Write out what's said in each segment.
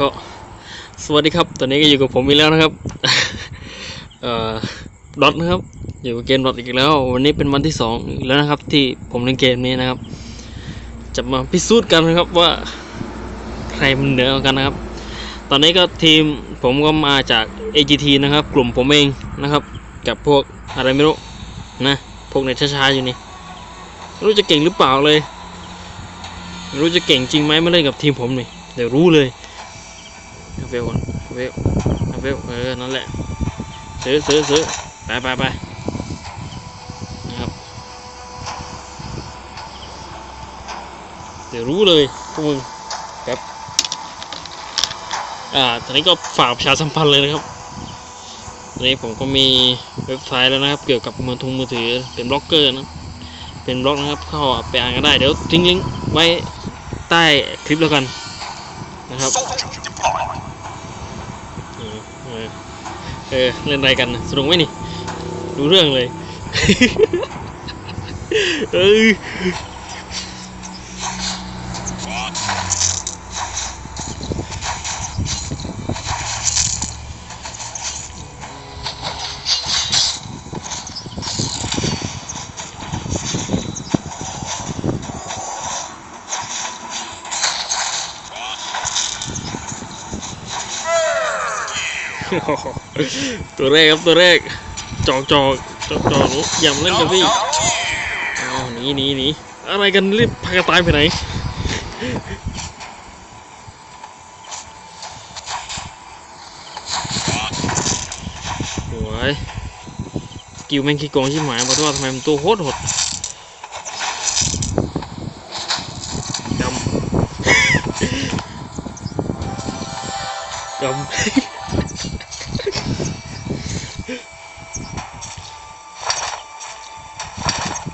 ก็สวัสดีครับ ตอนนี้ก็อยู่กับผมอีกแล้วนะครับเอ่อดอทนะครับ อยู่กับเกมดอทอีกแล้ว วันนี้เป็นวันที่สองอีกแล้วนะครับ ที่ผมเล่นเกมนี้นะครับ จะมาพิสูจน์กันนะครับว่าใครมันเหนือกันนะครับ ตอนนี้ก็ทีมผมก็มาจาก AGT นะครับ กลุ่มผมเองนะครับ กับพวกอะไรไม่รู้นะพวกในช้าๆอยู่นี่รู้จะเก่งหรือเปล่าเลย รู้จะเก่งจริงไหมมาเล่นกับทีมผมหน่อยเดี๋ยวรู้เลย เวลเวลเวลเออ นั่นแหละ ซื้อซื้อซื้อไปไปไปนะครับ เดี๋ยวรู้เลยพวกมึงครับอ่าตอนนี้ก็ฝากประชาสัมพันธ์เลยนะครับตอนนี้ผมก็มีเว็บไซต์แล้วนะครับ เกี่ยวกับมือทุงมือถือเป็นบล็อกเกอร์นะ เป็นบล็อกนะครับ เข้าไปอ่านกันได้ เดี๋ยวทิ้งลิงก์ไว้ใต้คลิปแล้วกันนะครับ Soldier deployed. เออเออ เออเล่นอะไรกันสนุกไหมนี่ดูเรื่องเลย เออ ตัวแรกครับตัวแรก จอกจอกจอกจอกอย่ามาเล่นกับพี่อ้าวหนีหนีหนีอะไรกันรีบพากันตายไปไหนโอ้ยกิวแม่งขี้โกงชิบหายเพราะว่าทำไมมันตัวโคตรโหดดำ ดำ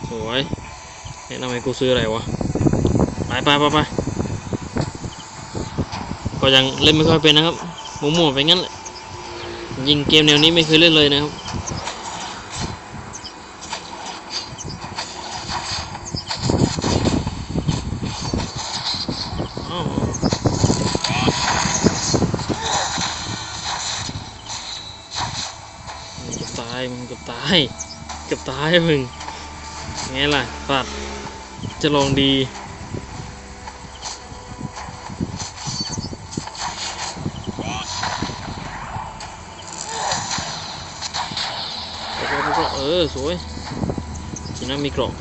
สวยเฮ้ยทำไมกูซื้ออะไรวะ ไปไปไปไปก็ยังเล่นไม่ค่อยเป็นนะครับมั่วๆไปงั้นแหละยิงเกมแนวนี้ไม่เคยเล่นเลยนะครับ อ้าวมึงเกือบตายมึงเกือบตาย เกือบตายมึงไงล่ะปัดจะลองดีแล้วก็แล้วก็เออ สวยทีนั้นมีกรอบ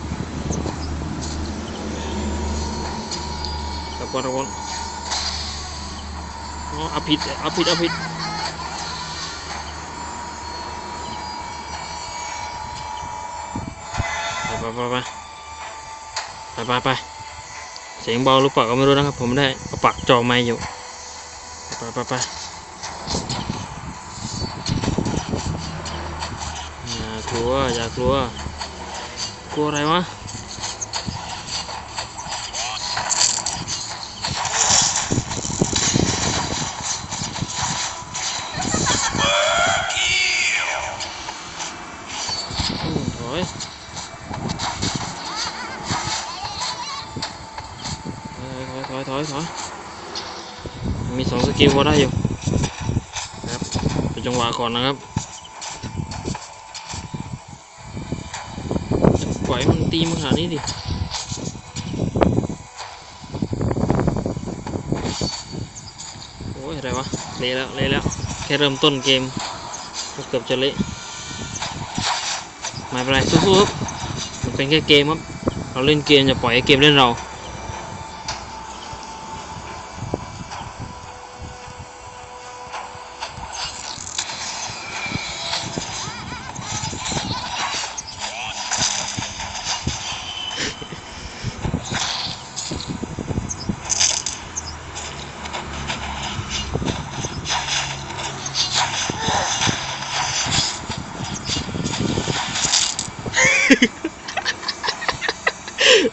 ตะกอนตะกอนอ๋อเอาผิดเอาผิดเอาผิ ไปไปไปไปไปไปไปเสียงเบาหรือเปล่าก็ไม่รู้นะครับ ผมไม่ได้เอาปากจ่อไม้อยู่ไปไปไปอย่ากลัวอย่ากลัวกลัวอะไรวะ อืมถอยถอยถอยถอยถอย มีสองสกิลพอได้อยู่ครับเป็นจังหวะก่อนนะครับปล่อยมันตีมันขนาดนี้ดิโอ้ยอะไรวะเละแล้วเละแล้วแค่เริ่มต้นเกมก็เกือบจะเละไม่เป็นไรสู้ๆครับมันเป็นแค่เกมครับเราเล่นเกมจะปล่อยให้เกมเล่นเรา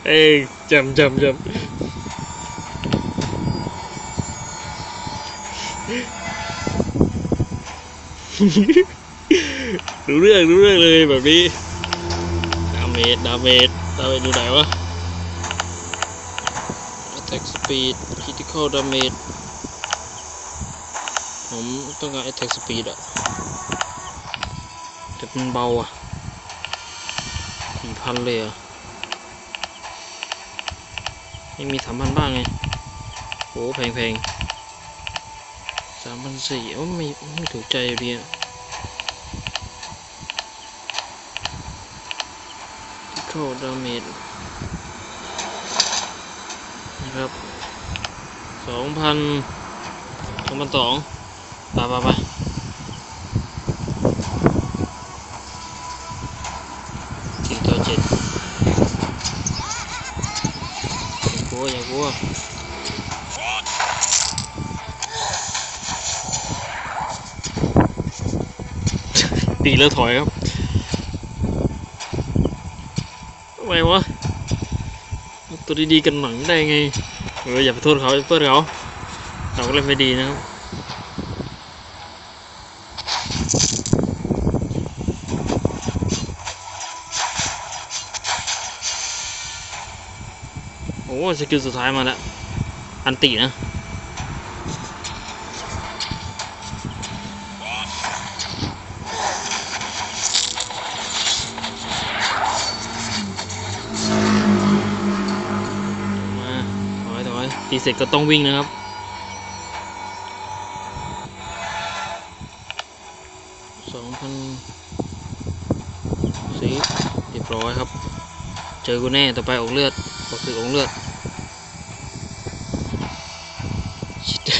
เอ้ย จำจำจำรู้เรื่องรู้เรื่องเลยแบบนี้ดาเมจดาเมจดาเมจอยู่ไหนวะ attack speed critical damage ผมต้องการ attack speed อะแต่มันเบาอะสี่พันเลยอะ ไม่มีสามพันบ้างไงโอ้แพงแพงสามพันสี่โอ้ไม่ไม่ถูกใจอยู่ดีอะเข้าดาเมจนะครับสองพันสองพันสองไปไปไปกินตัวเจ็ดอย่ากลัวอย่ากลัว ตีแล้วถอยครับทำไมวะ ตัวดีๆกันหนังได้ไงเอออย่าไปโทษเขาอย่าไปเปิดเขาเราก็เล่นไม่ดีนะครับ สกิลสุดท้ายมาแล้ว อันตินะ มาถอยถอยตีเสร็จก็ต้องวิ่งนะครับสองพันสี่เรียบร้อยครับ เจอกูแน่ ต่อไปออกเลือดออกสึกออกเลือด เ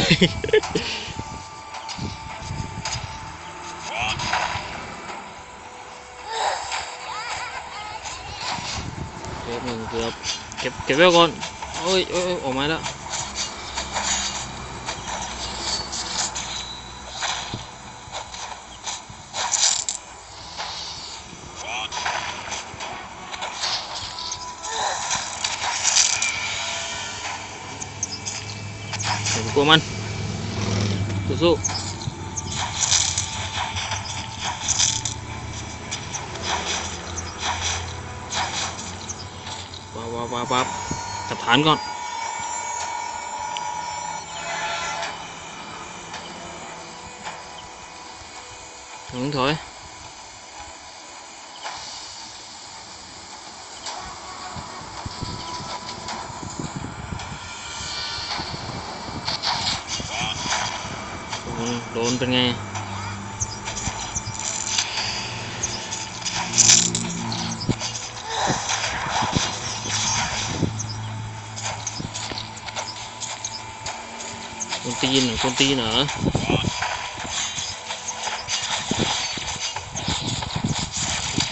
ก็บหนึ่งเกือบเก็บเก็บไว้ก่อนเอ้ยโอ้ยโอ้ยออกมาแล้ว ผมกลัวมันสู้ๆว้าวว้าวว้าวว้าวจับฐา นก่อนถอยถอยโดนโดนเป็นไงคนตีนเหรอคนตีนเหรอ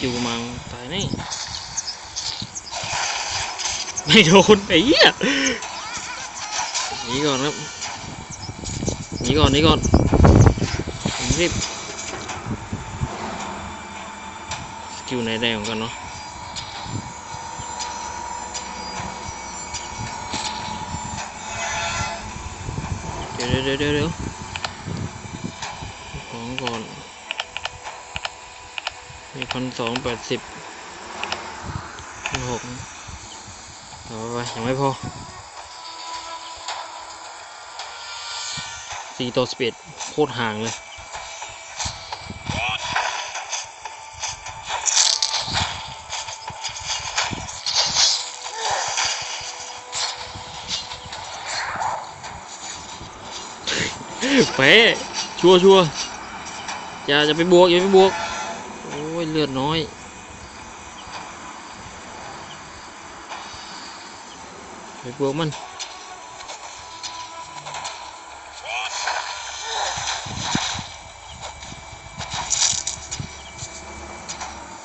อยู่มังตายแน่ไม่โดนไอ้เหี้ยหนีก่อนครับหนีก่อนหนีก่อนผมรีบสกิลไหนได้ของกันเนาะเดี๋ยวเดี๋ยวเดี๋ยวของก่อน มีพันสองแปดสิบพันหกเอาไปไป ยังไม่พอสี่ตัวสปีดโคตรห่างเลย เป๊ะชัวชัวอย่าจะไปบวกอย่าไปบวก โอ้ยเลือดน้อยไปบวกมัน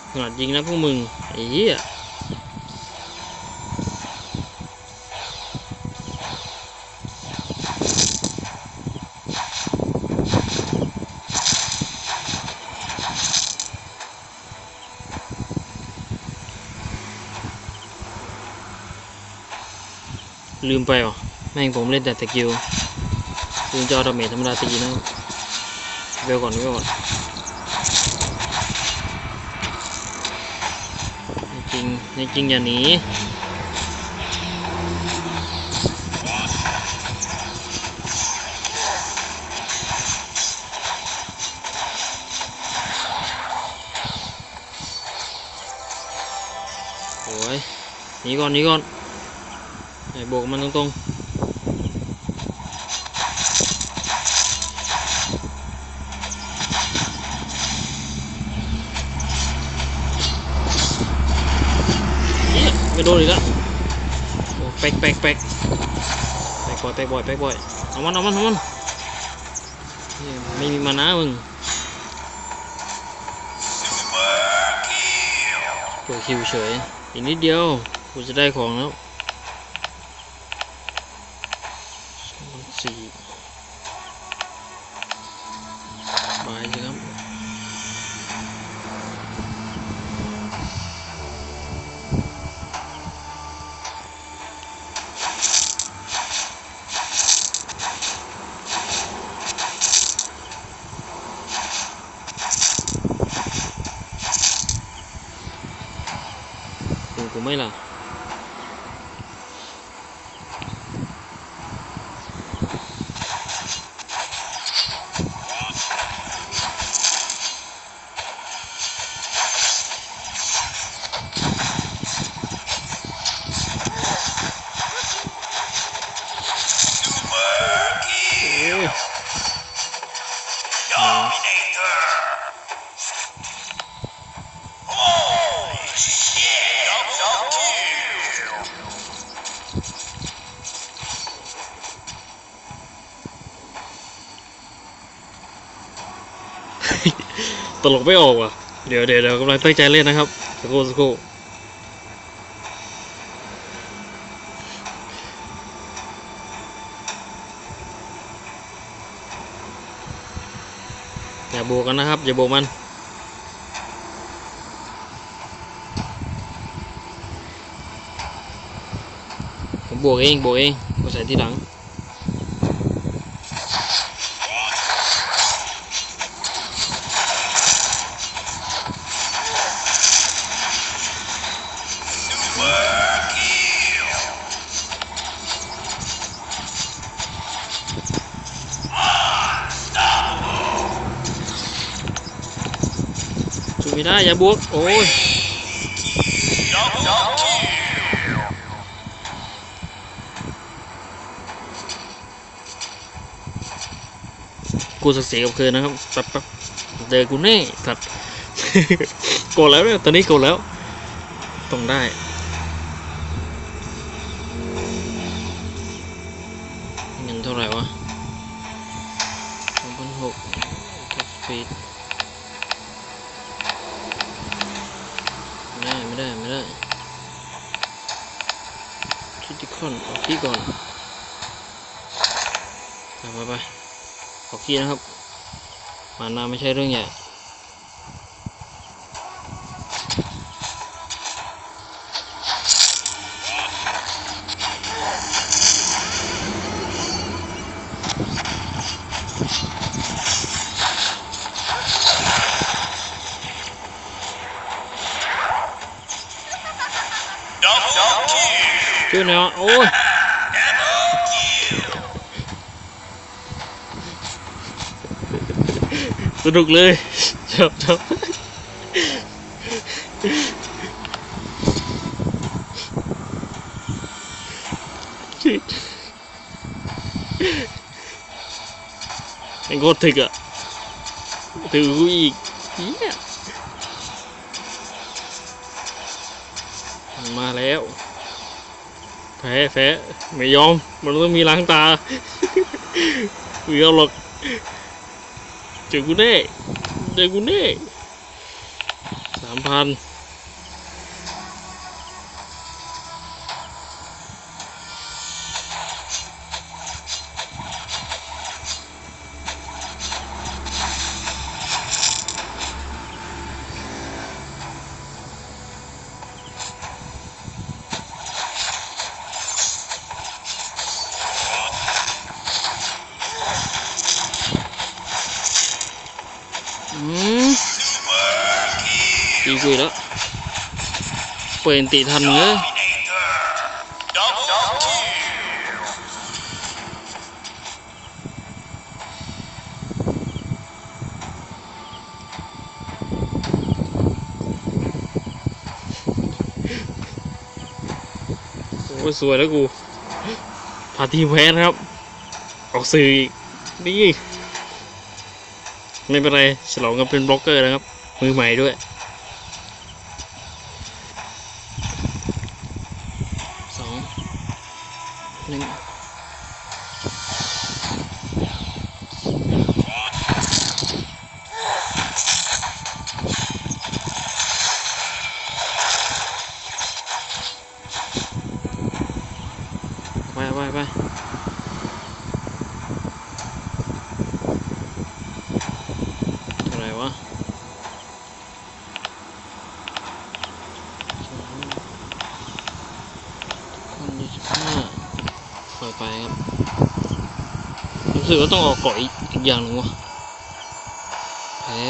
ขนาดยิงนะพวกมึงไอ้เหี้ย ลืมไปว่ะแม่งผมเล่นแต่สกิวลืมจอาดาเมจธรรมดาตีนะเวลก่อนเวลก่อนจริงจริงอย่าหนีโอ้ยหนีก่อนหนีก่อน เอามันเอามันเหี้ยไม่มีมานะมึงตัวคิวเฉยอีกนิดเดี ตลกไม่ออกว่ะ เดี๋ยวเดี๋ยวเดี๋ยวกำลังตั้งใจเล่นนะครับสักครู่สักครู่อย่าโบกกันนะครับ อย่าโบกมันผมบวกเองบวกเองก็ใส่ที่หลัง ช่วยไม่ได้อย่าบวกโอ้ยกูสักเสียกับคืนนะครับแป๊บแป๊บเจอกูแน่สับโกรธแล้วเนี่ยตอนนี้โกรธแล้ว ต้องได้ เงินเท่าไหร่วะสองพันหกฟีดไม่ได้ ไม่ได้ ไม่ได้คิดที่คอนเอาที่ก่อนไปไปไป ขอขี้นะครับมานาไม่ใช่เรื่องใหญ่ช่วยหน่อยโอ้ย สนุกเลยชอบชอบชิดไอ้โคตรถึกอะถือกูอีกเฮียมันมาแล้วแพ้แพ้ไม่ยอม มันต้องมีล้างตาไม่เอาหรอก เจอกูแน่เจอกูแน่สามพัน อืมดีกุยแล้วเปิดติทันเนอะอ้ยสวยแล้วกู พาทีมแพ้นะครับ ออกสื่ออีก นี่ ไม่เป็นไรฉลองกันเป็นบล็อกเกอร์นะครับ มือใหม่ด้วย สองหนึ่งไปไปไปอะไรวะคนยี่สิบห้าปล่อยไปครับ รู้ สึกว่าต้องออกเกาะอีกอีกอย่างหนึ่งวะแพ้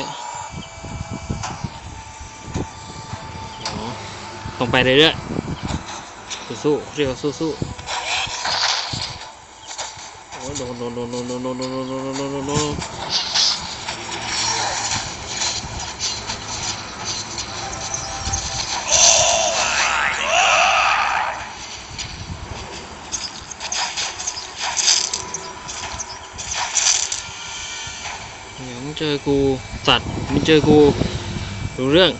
ต้องไปเรื่อยๆสู้ๆเรียกว่าสู้ๆโอ้ยโดนโดนโดนโดนโดนโดนโดนโดนโดนโดนโดนโดนเดี๋ยวมึงเจอกูสัตว์มึงเจอกูรู้เรื่อง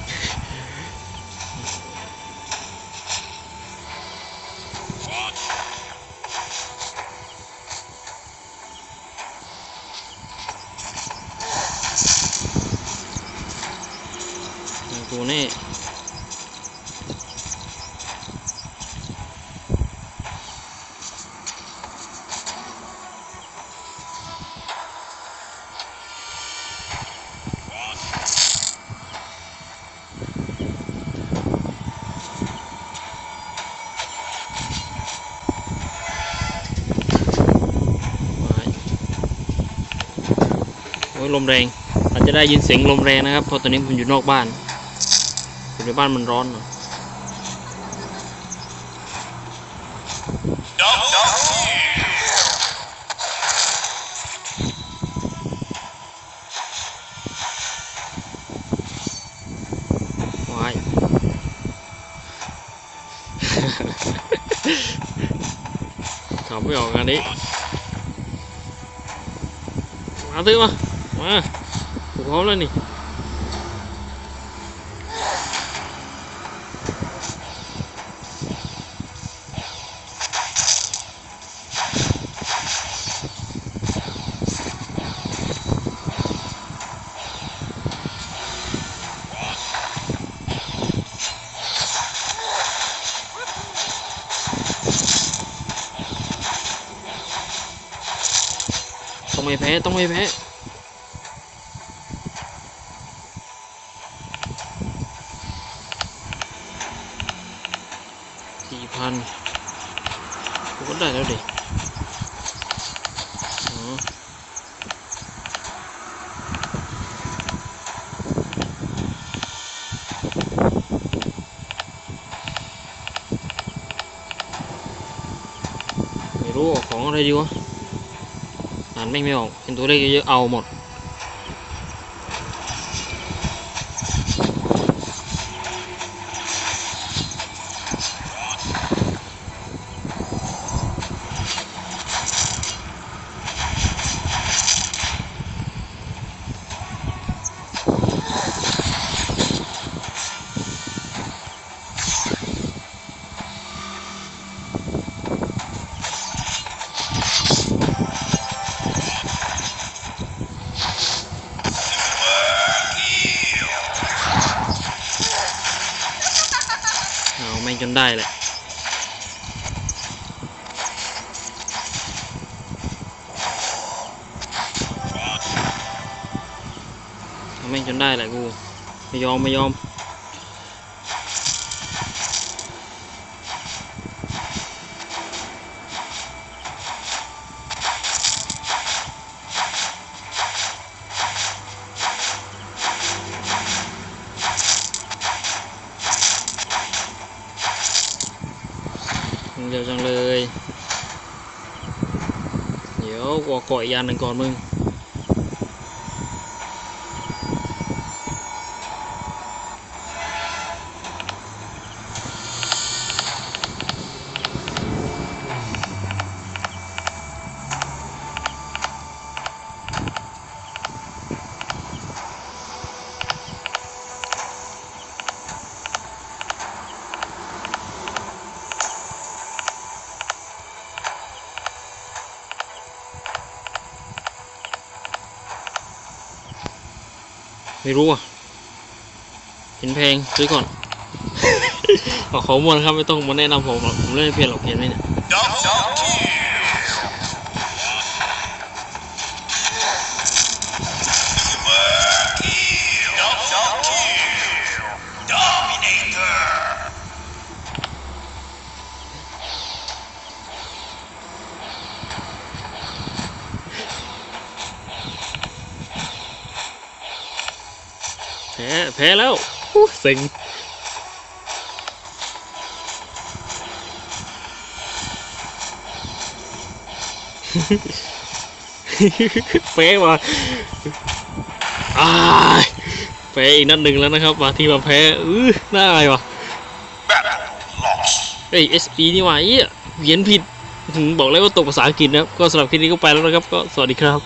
กูแน่ ลมแรงอาจจะได้ยินเสียงลมแรงนะครับเพราะตอนนี้ผมอยู่นอกบ้านอยู่ในบ้านมันร้อนหน่อยว้ายขำไม่ออกงานนี้มาตื้อมา มาถูกพร้อมแล้วนี่ต้องไม่แพ้ต้องไม่แพ้ này nữa đi. Rú ở khó đây chưa anh mình mèo em tôi đây ao một. แม่งจนได้แหละกู ไม่ยอม ไม่ยอมเร็วจังเลย เดี๋ยวกอเกาะอีกอยานหนึ่งก่อนมึง ไม่รู้อะ เห็นแพงซื้อก่อน ขอขอมวนครับไม่ต้องมาแนะนำผมหรอกผมเล่นไม่เพียนหรอกเพียนไหมเนี่ย แพ้แพ้แล้วอู้เซ็งเป๊ะว่ะอ้ายแพ้อีกนัดหนึ่งแล้วนะครับ มาที่มาแพ้อื้อน่าอายว่ะ Battle lost. เอ้ย SE นี่หว่าเอี้ยเขียนผิดหืมบอกแล้วว่าตกภาษาอังกฤษนะครับ ก็สำหรับคลิปนี้ก็ไปแล้วนะครับ ก็สวัสดีครับ